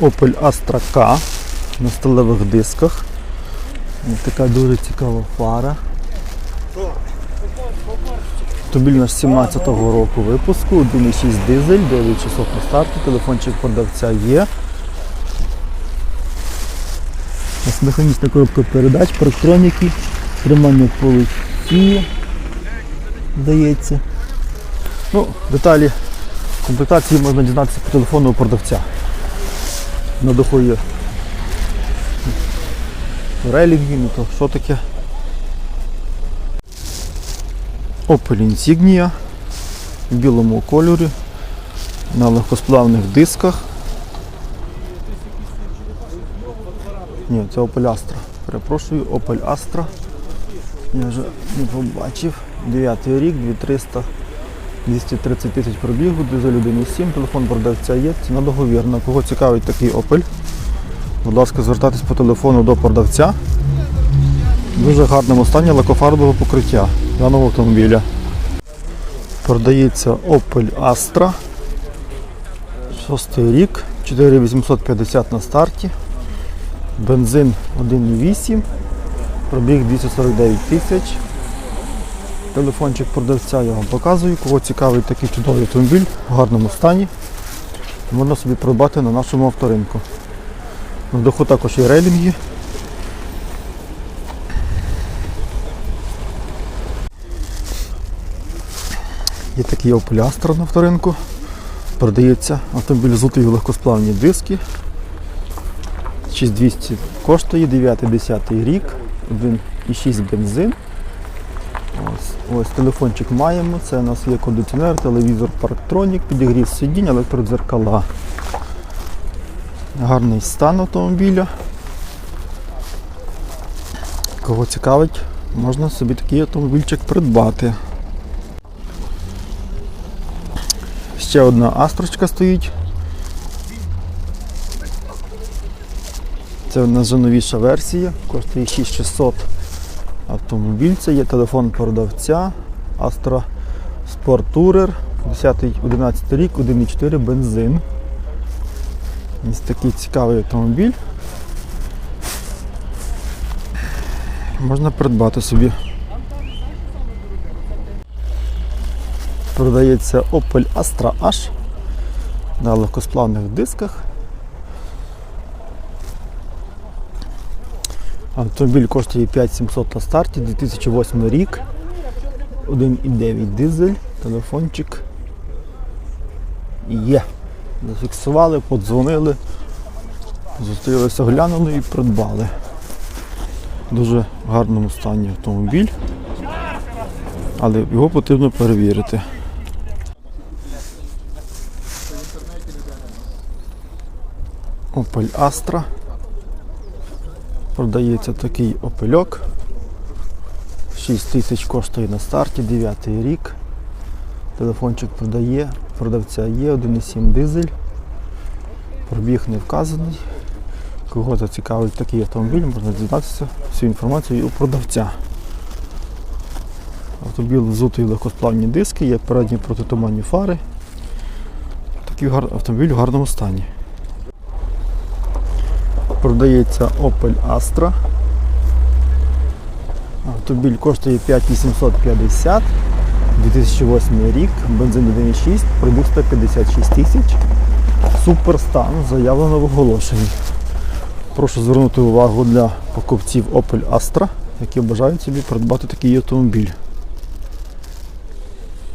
Opel Astra K на сталевих дисках. Така дуже цікава фара. Автомобіль наш 17-го року випуску, 1,6 дизель, 9 часов на старті, телефончик продавця є. Механічна коробка передач, парктроніки, тримання полосі, здається. Ну, деталі комплектації можна дізнатися по телефону у продавця. На даху є релінги, ну то що таке? Opel Insignia в білому кольорі на легкосплавних дисках. Ні, це Opel Astra. Перепрошую, Opel Astra. Я вже не побачив. 9 рік, 2300, 230 тисяч пробігу, дизель 1.7, телефон продавця є, ціна договірна. Кого цікавить такий Opel? Будь ласка, звертайтесь по телефону до продавця. Дуже гарному стані лакофарбового покриття даного автомобіля. Продається Opel Astra. Шостий рік, 4850 на старті. Бензин 1,8, пробіг 249 тисяч. Телефончик продавця я вам показую. Кого цікавий такий чудовий автомобіль в гарному стані, можна собі придбати на нашому авторинку. На даху також є рейлінги. Є такий Astra на авторинку. Продається автомобіль зутий легкосплавні диски. 6200 коштує, 9-10 рік, 1,6 бензин. Ось, телефончик маємо, це у нас є кондиціонер, телевізор, парктронік, підігрів сидінь, електродзеркала. Гарний стан автомобіля. Кого цікавить, можна собі такий автомобільчик придбати. Ще одна астрочка стоїть. Це у нас вже новіша версія, коштує 6600 автомобіль. Це є телефон продавця Astra Sport Tourer, 10-11 рік, 1,4 бензин. Ось такий цікавий автомобіль. Можна придбати собі. Продається Opel Astra H на легкосплавних дисках. Автомобіль коштує 5700 на старті, 2008 рік, 1,9 дизель, телефончик є. Зафіксували, подзвонили, зустрілися, глянули і придбали. В дуже гарному стані автомобіль, але його потрібно перевірити. Opel Astra. Продається такий опельок. 6 тисяч коштує на старті, 9 рік. Телефончик продає, продавця є, 1,7 дизель. Пробіг не вказаний. Кого зацікавить такий автомобіль, можна дізнатися всю інформацію у продавця. Автомобіль взутий легкосплавні диски, є передні протитуманні фари. Такий автомобіль в гарному стані. Продається Opel Astra. Автомобіль коштує 5850, 2008 рік, бензин 1,6, пробіг 156 тисяч. Супер стан, заявлено в оголошенні. Прошу звернути увагу для покупців Opel Astra, які бажають собі придбати такий автомобіль.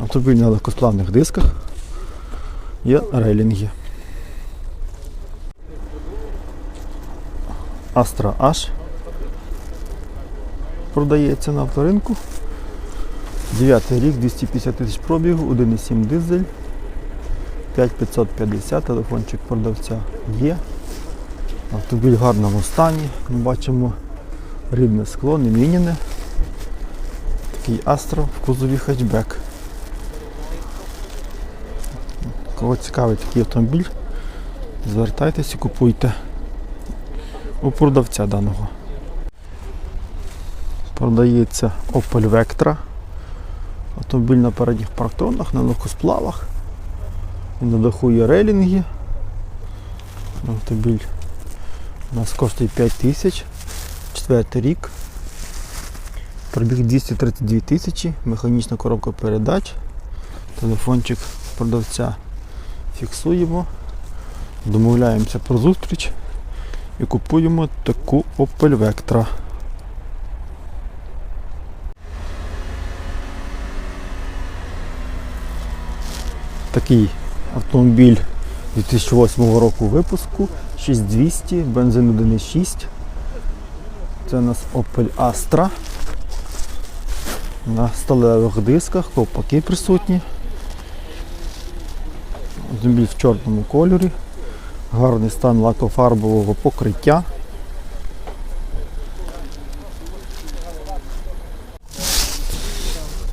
Автомобіль на легкосплавних дисках. Є рейлінги. Astra H продається на авторинку. 9 рік, 250 тисяч пробігу, 1,7 дизель, 5550, телефончик продавця є. Автомобіль в гарному стані. Ми бачимо рідне скло, не міняне. Такий Astra в кузові хетчбек. Кого цікавить такий автомобіль, звертайтеся купуйте у продавця даного. Продається Opel Vectra. Автомобіль на передніх парктронах, на легкосплавах. І на даху. Автомобіль у нас коштує 5 тисяч. Четвертий рік. Пробіг 232 тисячі, механічна коробка передач. Телефончик продавця фіксуємо, домовляємося про зустріч і купуємо таку Opel Vectra. Такий автомобіль 2008 року випуску 6200, бензин 1.6. Це у нас Opel Astra. На сталевих дисках, ковпаки присутні. Автомобіль в чорному кольорі. Гарний стан лакофарбового покриття.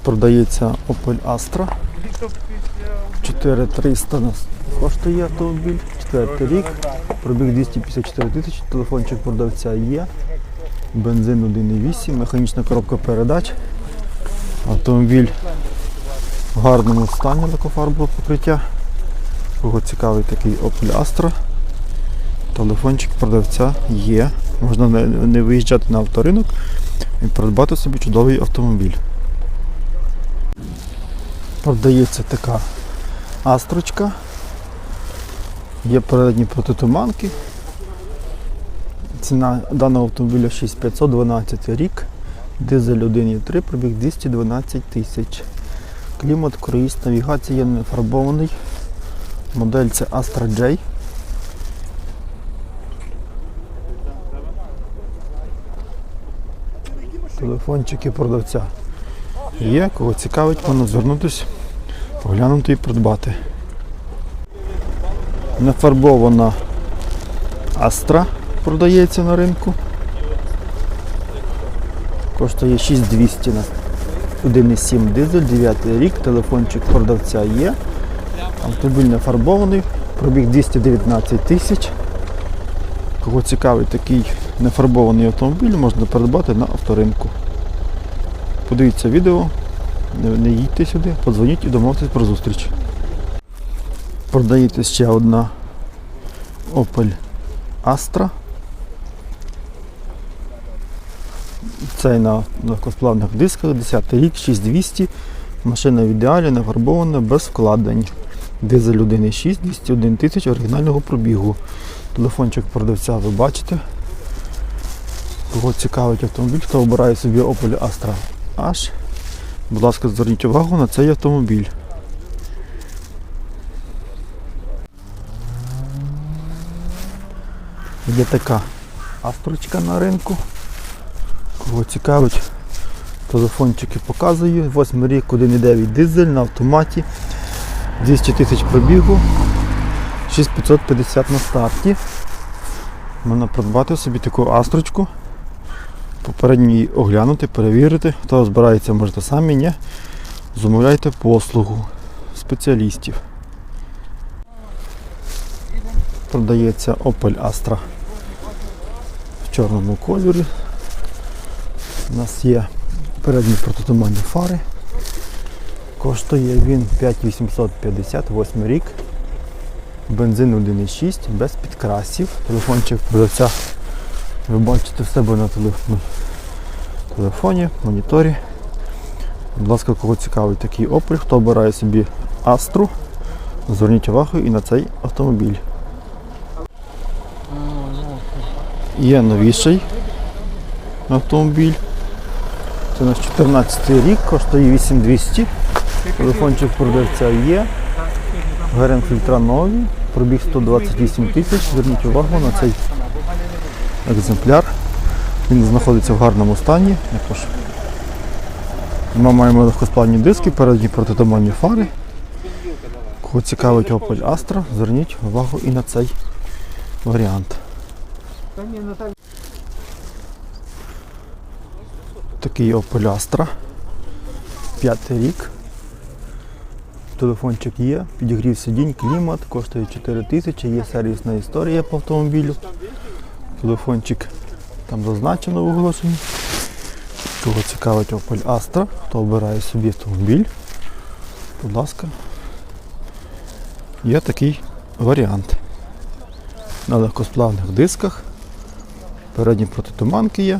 Продається Opel Astra. 4300 нас коштує автомобіль. Четвертий рік. Пробіг 254 тисячі. Телефончик продавця є. Бензин 1.8, механічна коробка передач. Автомобіль в гарному стані лакофарбового покриття. Кого цікавий такий Opel Astra. Телефончик продавця є. Можна не, виїжджати на авторинок і придбати собі чудовий автомобіль. Продається така астрочка. Є передні протитуманки. Ціна даного автомобіля 6512 рік. Дизель 1.3, пробіг 212 тисяч. Клімат, круїз, навігація не фарбований. Модель це Astra J. Телефончики продавця є. Кого цікавить, можна звернутися, поглянути і придбати. Нефарбована Astra продається на ринку. Коштує 6200 на 1,7 дизель, 9 рік, телефончик продавця є. Автомобіль не фарбований, пробіг 219 тисяч. Кого цікавий такий нефарбований автомобіль, можна придбати на авторинку. Подивіться відео, не, їдьте сюди, подзвоніть і домовтесь про зустріч. Продається ще одна Opel Astra. Цей на легкосплавних дисках, 10 рік, 6200. Машина в ідеалі, не фарбована, без вкладень. Дизель 1.6, 201 тисяч оригінального пробігу. Телефончик продавця ви бачите. Кого цікавить автомобіль, хто обирає собі Opel Astra H. Будь ласка, зверніть увагу на цей автомобіль. Є така астрочка на ринку. Кого цікавить, телефончики показую. 8 рік, 1,9 дизель на автоматі. 200 тисяч пробігу. 6550 на старті. Можна придбати собі таку астрочку. Попередньо її оглянути, перевірити. Хто збирається, можете самі, ні. Замовляйте послугу спеціалістів. Продається Opel Astra в чорному кольорі. У нас є передні протитуманні фари. Коштує він 5858 рік. Бензин 1,6 без підкрасів. Телефончик продавця ви бачите в себе на телефоні, моніторі. Будь ласка, кого цікавий такий Opel, хто обирає собі Astra, зверніть увагу і на цей автомобіль. Є новіший автомобіль. Це наш 14 рік, коштує 8200. Телефончик продавця є. ГРМ фільтра нові, пробіг 128 тисяч. Зверніть увагу на цей екземпляр. Він знаходиться в гарному стані. Ми маємо легкосплавні диски, передні протитуманні фари. Кого цікавить Opel Astra, зверніть увагу і на цей варіант. Такий Opel Astra. П'ятий рік. Телефончик є, підігрів сидінь, клімат, коштує 4 тисячі, є сервісна історія по автомобілю. Телефончик там зазначено в оголошенні. Кого цікавить Opel Astra, хто обирає собі автомобіль, будь ласка, є такий варіант. на легкосплавних дисках. Передні протитуманки є.